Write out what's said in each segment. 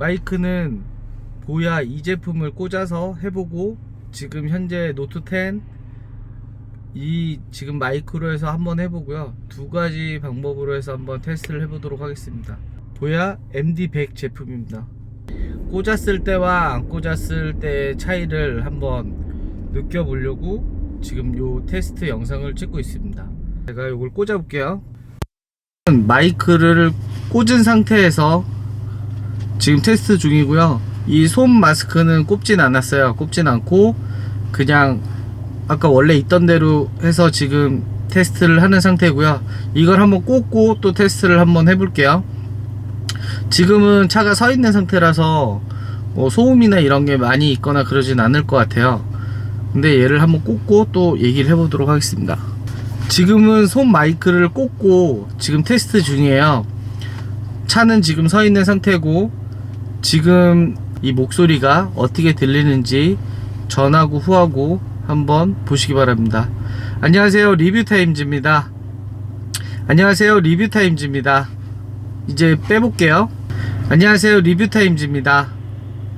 마이크는 보야 이 제품을 꽂아서 해보고 지금 현재 노트 10 이 지금 마이크로 해서 한번 해보고요. 두 가지 방법으로 해서 한번 테스트를 해보도록 하겠습니다. 보야 MD100 제품입니다. 꽂았을 때와 안 꽂았을 때의 차이를 한번 느껴보려고 지금 요 테스트 영상을 찍고 있습니다. 제가 이걸 꽂아 볼게요. 마이크를 꽂은 상태에서 지금 테스트 중이고요. 이 솜 마스크는 꼽진 않았어요. 꼽진 않고 그냥 아까 원래 있던 대로 해서 지금 테스트를 하는 상태고요. 이걸 한번 꽂고 또 테스트를 한번 해볼게요. 지금은 차가 서 있는 상태라서 뭐 소음이나 이런 게 많이 있거나 그러진 않을 것 같아요. 근데 얘를 한번 꽂고 또 얘기를 해보도록 하겠습니다. 지금은 손 마이크를 꽂고 지금 테스트 중이에요. 차는 지금 서 있는 상태고 지금 이 목소리가 어떻게 들리는지 전하고 후하고 한번 보시기 바랍니다. 안녕하세요. 리뷰타임즈입니다. 안녕하세요. 리뷰타임즈입니다. 이제 빼볼게요. 안녕하세요. 리뷰타임즈입니다.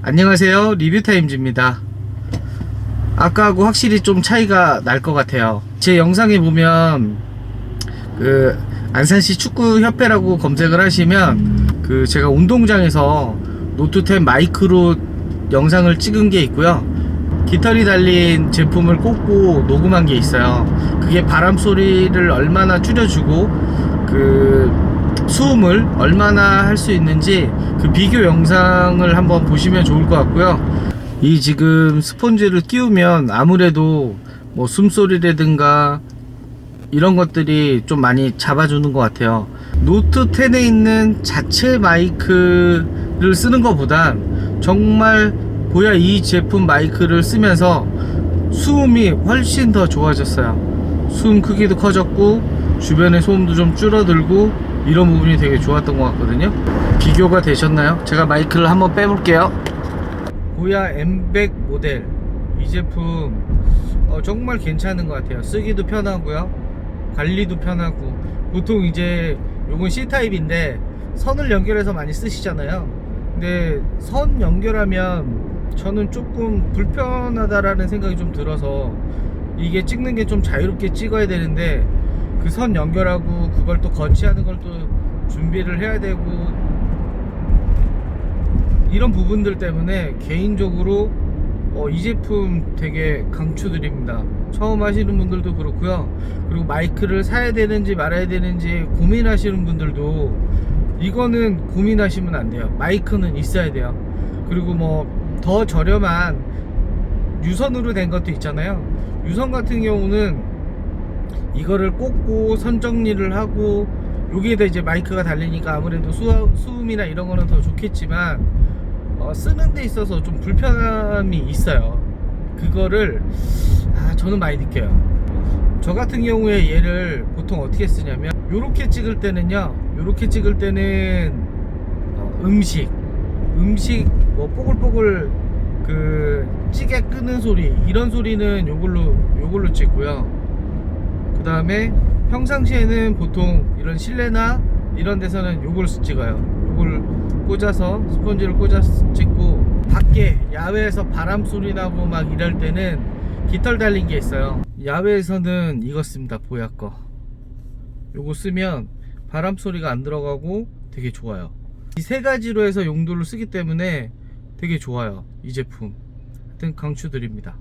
안녕하세요. 리뷰타임즈입니다. 아까하고 확실히 좀 차이가 날 것 같아요. 제 영상에 보면 그 안산시 축구협회라고 검색을 하시면 그 제가 운동장에서 노트10 마이크로 영상을 찍은 게 있고요. 깃털이 달린 제품을 꽂고 녹음한 게 있어요. 그게 바람 소리를 얼마나 줄여주고 그 수음을 얼마나 할 수 있는지 그 비교 영상을 한번 보시면 좋을 것 같고요. 이 지금 스폰지를 끼우면 아무래도 뭐 숨소리라든가 이런 것들이 좀 많이 잡아주는 것 같아요. 노트 10에 있는 자체 마이크 를 쓰는 것보단 정말 보야 이 제품 마이크를 쓰면서 수음이 훨씬 더 좋아졌어요. 수음 크기도 커졌고 주변의 소음도 좀 줄어들고 이런 부분이 되게 좋았던 것 같거든요. 비교가 되셨나요? 제가 마이크를 한번 빼볼게요. 보야 M100 모델. 이 제품 어, 정말 괜찮은 것 같아요. 쓰기도 편하고요. 관리도 편하고. 보통 이제 요건 C타입인데 선을 연결해서 많이 쓰시잖아요 근데 선 연결하면 저는 조금 불편하다라는 생각이 좀 들어서 이게 찍는 게 좀 자유롭게 찍어야 되는데 그 선 연결하고 그걸 또 거치하는 걸 또 준비를 해야 되고 이런 부분들 때문에 개인적으로 어, 이 제품 되게 강추드립니다. 처음 하시는 분들도 그렇고요. 그리고 마이크를 사야 되는지 말아야 되는지 고민하시는 분들도 이거는 고민하시면 안 돼요. 마이크는 있어야 돼요. 그리고 뭐 더 저렴한 유선으로 된 것도 있잖아요. 유선 같은 경우는 이거를 꽂고 선 정리를 하고 여기에다 이제 마이크가 달리니까 아무래도 수, 수음이나 이런 거는 더 좋겠지만 어, 쓰는 데 있어서 좀 불편함이 있어요. 그거를 아, 저는 많이 느껴요. 저 같은 경우에 얘를 보통 어떻게 쓰냐면 요렇게 찍을 때는요. 요렇게 찍을 때는 어, 음식 음식 뭐 뽀글뽀글 그 찌개 끄는 소리 이런 소리는 요걸로 요걸로 찍고요. 그 다음에 평상시에는 보통 이런 실내나 이런 데서는 요걸 찍어요. 요걸 꽂아서 스펀지를 꽂아서 찍고 밖에 야외에서 바람 소리 나고 막 이럴 때는 깃털 달린 게 있어요. 야외에서는 이거 씁니다. 보야 거. 요거 쓰면 바람 소리가 안 들어가고 되게 좋아요. 이 세 가지로 해서 용도를 쓰기 때문에 되게 좋아요. 이 제품. 하여튼 강추드립니다.